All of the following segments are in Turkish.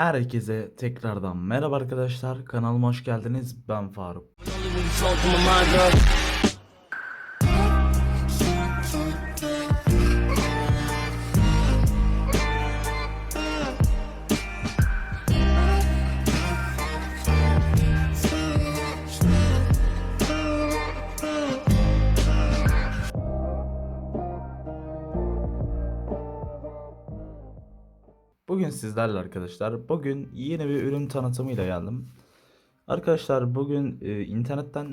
Herkese tekrardan merhaba arkadaşlar. Kanalıma hoş geldiniz. Ben Faruk. Bugün sizlerle arkadaşlar. Bugün yeni bir ürün tanıtımıyla geldim. Arkadaşlar bugün e, internetten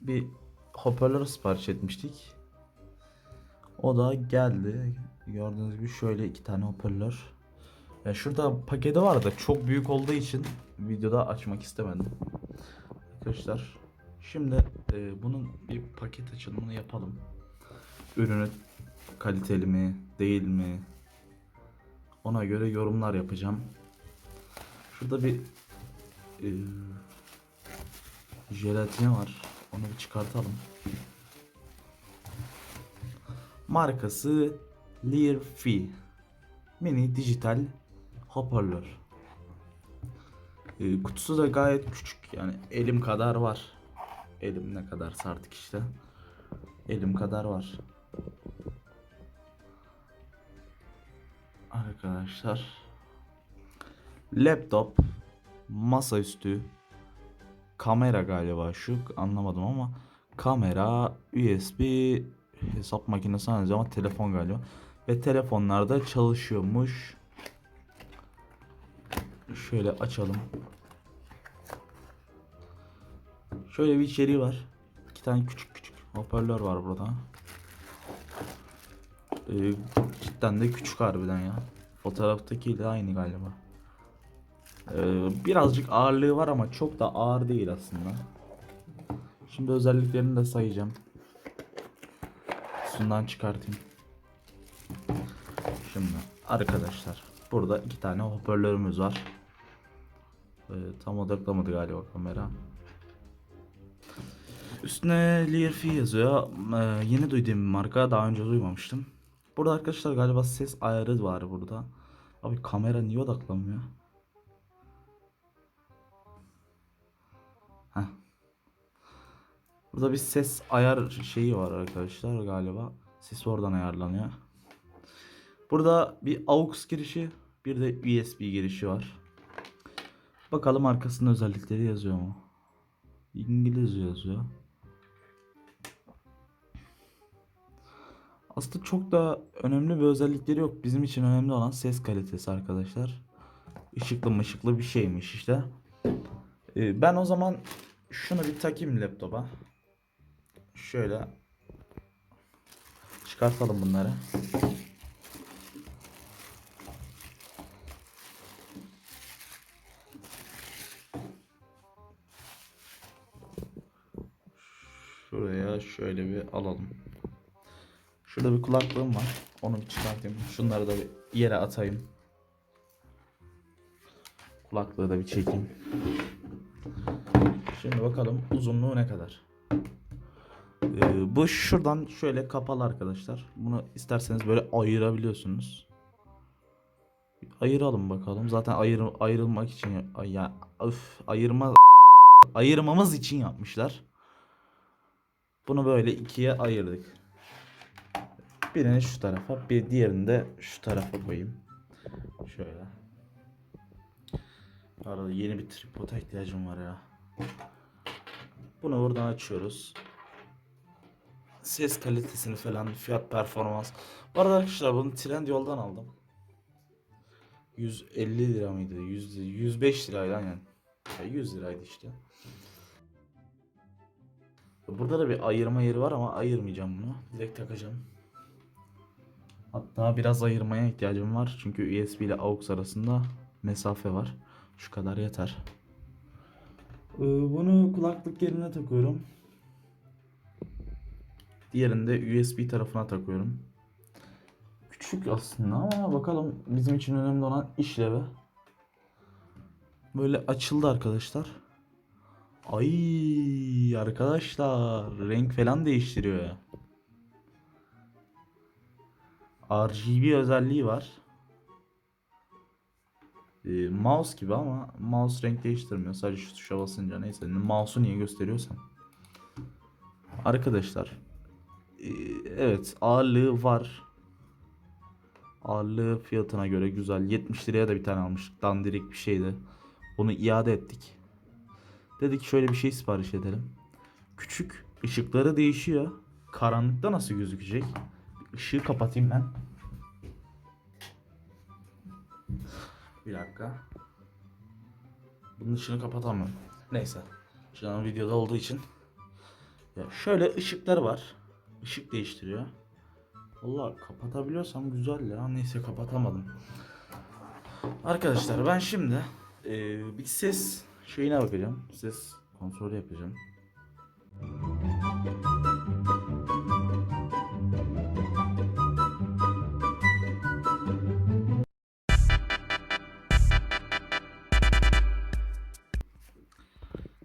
bir hoparlör sipariş etmiştik. O da geldi. Gördüğünüz gibi şöyle iki tane hoparlör. Ya şurada paketi var da çok büyük olduğu için videoda açmak istemedim. Arkadaşlar şimdi e, bunun bir paket açılımını yapalım. Ürünü kaliteli mi, değil mi? Ona göre yorumlar yapacağım. Şurada bir e, jelatini var. Onu bir çıkartalım. Markası Learfi. Mini dijital hoparlör. E, kutusu da gayet küçük. Yani elim kadar var. Elim ne kadarsa artık işte. Elim kadar var. Arkadaşlar. Laptop masaüstü kamera galiba şu anlamadım ama kamera USB hesap makinesi aynı zamanda telefon galiba. Ve telefonlarda çalışıyormuş. Şöyle açalım. Şöyle bir içeriği var. İki tane küçük küçük hoparlör var burada. Ee, cidden de küçük harbiden ya. Fotoğraftakiyle aynı galiba. Ee, birazcık ağırlığı var ama çok da ağır değil aslında. Şimdi özelliklerini de sayacağım. Şundan çıkartayım. Şimdi arkadaşlar burada iki tane hoparlörümüz var. Ee, tam odaklamadı galiba kamera. Üstüne Learfi yazıyor. Ee, yeni duyduğum bir marka. Daha önce duymamıştım. Burada arkadaşlar galiba ses ayarı var burada. Abi kamera niye odaklanmıyor? Heh. Burada bir ses ayar şeyi var arkadaşlar galiba. Ses oradan ayarlanıyor. Burada bir AUX girişi, bir de USB girişi var. Bakalım arkasında özellikleri yazıyor mu? İngilizce yazıyor. Aslında çok da önemli bir özellikleri yok. Bizim için önemli olan ses kalitesi arkadaşlar. Işıklı mışıklı bir şeymiş işte. Ee, ben o zaman şunu bir takayım laptopa. Şöyle çıkartalım bunları. Şuraya şöyle bir alalım. Şurada bir kulaklığım var. Onu bir çıkartayım. Şunları da bir yere atayım. Kulaklığı da bir çekeyim. Şimdi bakalım uzunluğu ne kadar. Ee, bu şuradan şöyle kapalı arkadaşlar. Bunu isterseniz böyle ayırabiliyorsunuz. Ayıralım bakalım. Zaten ayır, ayrılmak için ay ya öf, ayırma ayırmamız için yapmışlar. Bunu böyle ikiye ayırdık. Birini şu tarafa, bir diğerini de şu tarafa koyayım. Şöyle. Arada yeni bir tripoda ihtiyacım var ya. Bunu buradan açıyoruz. Ses kalitesini falan, fiyat performans. Bu arada arkadaşlar bunu Trendyol'dan aldım. 150 lira mıydı? 100, 105 liraydı aynen. Ya 100 liraydı işte. Burada da bir ayırma yeri var ama ayırmayacağım bunu. Direkt takacağım. Hatta biraz ayırmaya ihtiyacım var. Çünkü USB ile AUX arasında mesafe var. Şu kadar yeter. Ee, Bunu kulaklık yerine takıyorum. Diğerini de USB tarafına takıyorum. Küçük aslında ama bakalım bizim için önemli olan işlevi. Böyle açıldı arkadaşlar. Ay arkadaşlar renk falan değiştiriyor ya. RGB özelliği var. e, mouse gibi ama mouse renk değiştirmiyor. Sadece şu tuşa basınca neyse. Mouse'u niye gösteriyorsam. Arkadaşlar. e, evet ağırlığı var. Ağırlığı fiyatına göre güzel. 70 liraya da bir tane almıştık. Dandirik bir şeydi. Bunu iade ettik. Dedik şöyle bir şey sipariş edelim. Küçük ışıkları değişiyor. Karanlıkta nasıl gözükecek? Işığı kapatayım ben. Bir dakika. Bunun ışığını kapatamam. Neyse. An videoda olduğu için. Ya şöyle ışıklar var. Işık değiştiriyor. Valla kapatabiliyorsam güzel ya. Neyse kapatamadım. Arkadaşlar ben şimdi eee, bir ses şeyine bakacağım. Ses kontrolü yapacağım.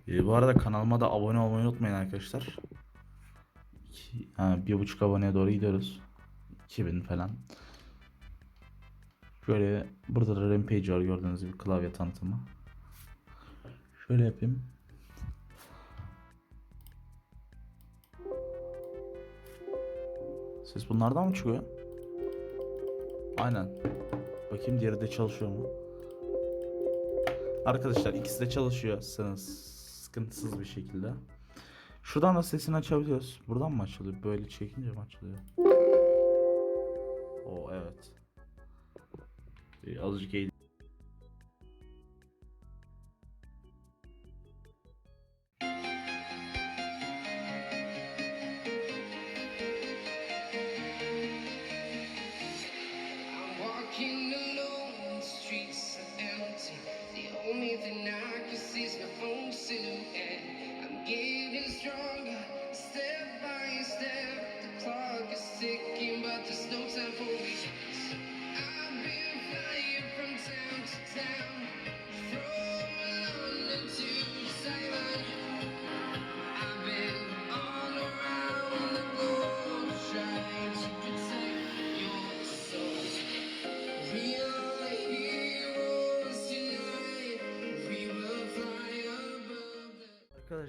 Ee, bu arada kanalıma da abone olmayı unutmayın arkadaşlar. İki- Ha, bir buçuk aboneye doğru gidiyoruz. 2000 falan. Şöyle burada da Rampage var gördüğünüz gibi klavye tanıtımı. Şöyle yapayım. Ses bunlardan mı çıkıyor? Aynen. Bakayım diğeri de çalışıyor mu? Arkadaşlar ikisi de çalışıyor sınırsız, sıkıntısız bir şekilde. Şuradan da sesini açabiliyoruz. Buradan mı açılıyor? Böyle çekince mi açılıyor? O evet. Bir azıcık eğil.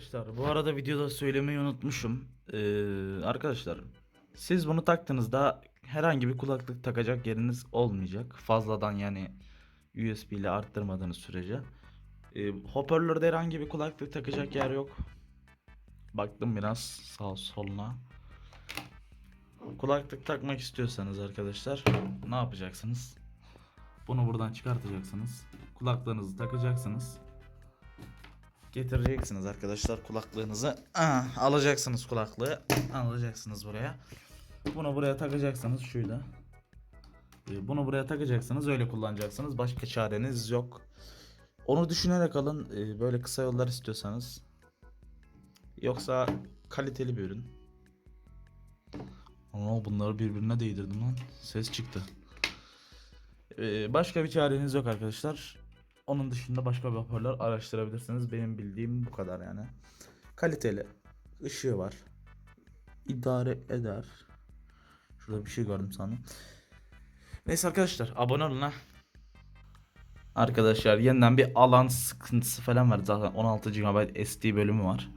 Arkadaşlar bu arada videoda söylemeyi unutmuşum. Ee, arkadaşlar siz bunu taktığınızda herhangi bir kulaklık takacak yeriniz olmayacak. Fazladan yani USB ile arttırmadığınız sürece. Ee, hoparlörde herhangi bir kulaklık takacak yer yok. Baktım biraz sağ soluna. Kulaklık takmak istiyorsanız arkadaşlar ne yapacaksınız? Bunu buradan çıkartacaksınız. Kulaklığınızı takacaksınız. Getireceksiniz arkadaşlar kulaklığınızı. Ah, alacaksınız kulaklığı. Alacaksınız buraya. Bunu buraya takacaksınız şöyle. Ee, Bunu buraya takacaksınız öyle kullanacaksınız. Başka çareniz yok. Onu düşünerek alın. Ee, Böyle kısa yollar istiyorsanız. Yoksa kaliteli bir ürün. Ama bunları birbirine değdirdim lan. Ses çıktı. Ee, başka bir çareniz yok arkadaşlar. Onun dışında başka hoparlör araştırabilirsiniz. Benim bildiğim bu kadar yani. Kaliteli. ışığı var. İdare eder. Şurada bir şey gördüm sandım. Neyse arkadaşlar abone olun ha. Arkadaşlar yeniden bir alan sıkıntısı falan var. Zaten 16 GB SD bölümü var.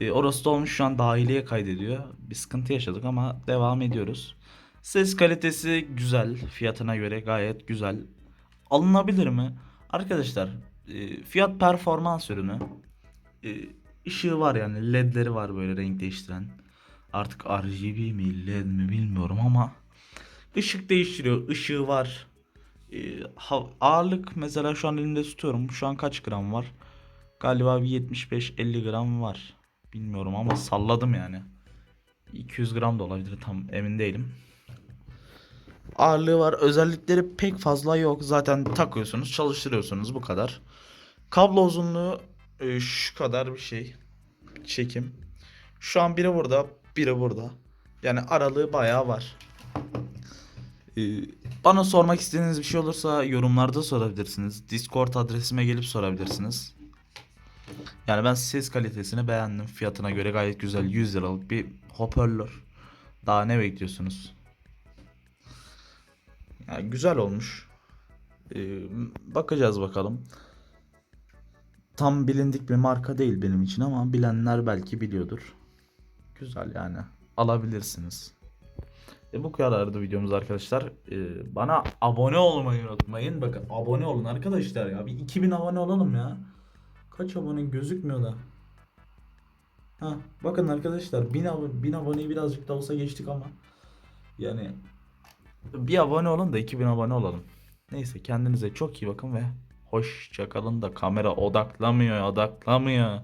Ee, orası da olmuş şu an dahiliye kaydediyor. Bir sıkıntı yaşadık ama devam ediyoruz. Ses kalitesi güzel. Fiyatına göre gayet güzel. Alınabilir mi? Arkadaşlar e, fiyat performans ürünü. E, ışığı var yani ledleri var böyle renk değiştiren. Artık RGB mi led mi bilmiyorum ama ışık değiştiriyor. Işığı var. E, ağırlık mesela şu an elimde tutuyorum. Şu an kaç gram var? Galiba bir 75-50 gram var. Bilmiyorum ama salladım yani. 200 gram da olabilir tam emin değilim ağırlığı var. Özellikleri pek fazla yok. Zaten takıyorsunuz, çalıştırıyorsunuz bu kadar. Kablo uzunluğu e, şu kadar bir şey. Çekim. Şu an biri burada, biri burada. Yani aralığı bayağı var. E, bana sormak istediğiniz bir şey olursa yorumlarda sorabilirsiniz. Discord adresime gelip sorabilirsiniz. Yani ben ses kalitesini beğendim. Fiyatına göre gayet güzel. 100 liralık bir hoparlör. Daha ne bekliyorsunuz? Yani güzel olmuş. Ee, bakacağız bakalım. Tam bilindik bir marka değil benim için ama bilenler belki biliyordur. Güzel yani. Alabilirsiniz. E bu kadardı videomuz arkadaşlar. Ee, bana abone olmayı unutmayın. Bakın abone olun arkadaşlar ya. Bir 2000 abone olalım ya. Kaç abone gözükmüyor da. Ha, bakın arkadaşlar 1000 abone, 1000 aboneyi birazcık da olsa geçtik ama yani bir abone olun da 2000 abone olalım. Neyse kendinize çok iyi bakın ve hoşça kalın da kamera odaklamıyor odaklamıyor.